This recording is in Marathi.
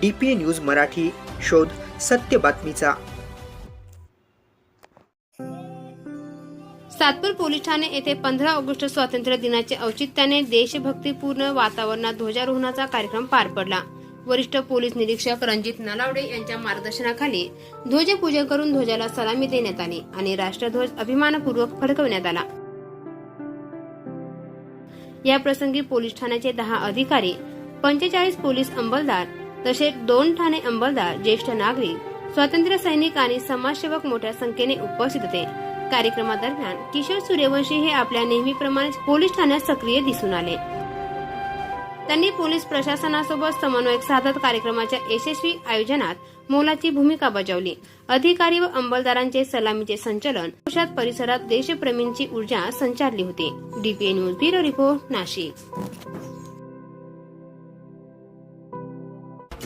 D P A news Marathi शोध सत्य बातमीचा. सातपूर पोलीस ठाणे येथे पंधरा ऑगस्ट स्वातंत्र्य दिनाचे औचित्याने देशभक्तीपूर्ण वातावरणात ध्वजारोहणाचा कार्यक्रम पार पडला. वरिष्ठ पोलीस निरीक्षक रणजित नलावडे यांच्या मार्गदर्शनाखाली ध्वजपूजन करून ध्वजाला सलामी देण्यात आली आणि राष्ट्रध्वज अभिमानपूर्वक फडकवण्यात आला. या प्रसंगी पोलीस ठाण्याचे दहा अधिकारी पंचेचाळीस पोलीस अंमलदार तसेच दोन ठाणे अंबलदार ज्येष्ठ नागरिक स्वातंत्र्य सैनिक आणि समाजसेवक मोठ्या संख्येने उपस्थित होते. कार्यक्रमादरम्यान किशोर सूर्यवंशी हे आपल्या नेहमीप्रमाणे पोलीस ठाण्यात सक्रिय दिसून आले. त्यांनी पोलीस प्रशासनासोबत समन्वय साधत कार्यक्रमाच्या यशस्वी आयोजनात मोलाची भूमिका बजावली. अधिकारी व अंमलदारांचे सलामीचे संचलन औषध परिसरात देशप्रेमींची ऊर्जा संचारली होती. DPA news bureau report Nashik.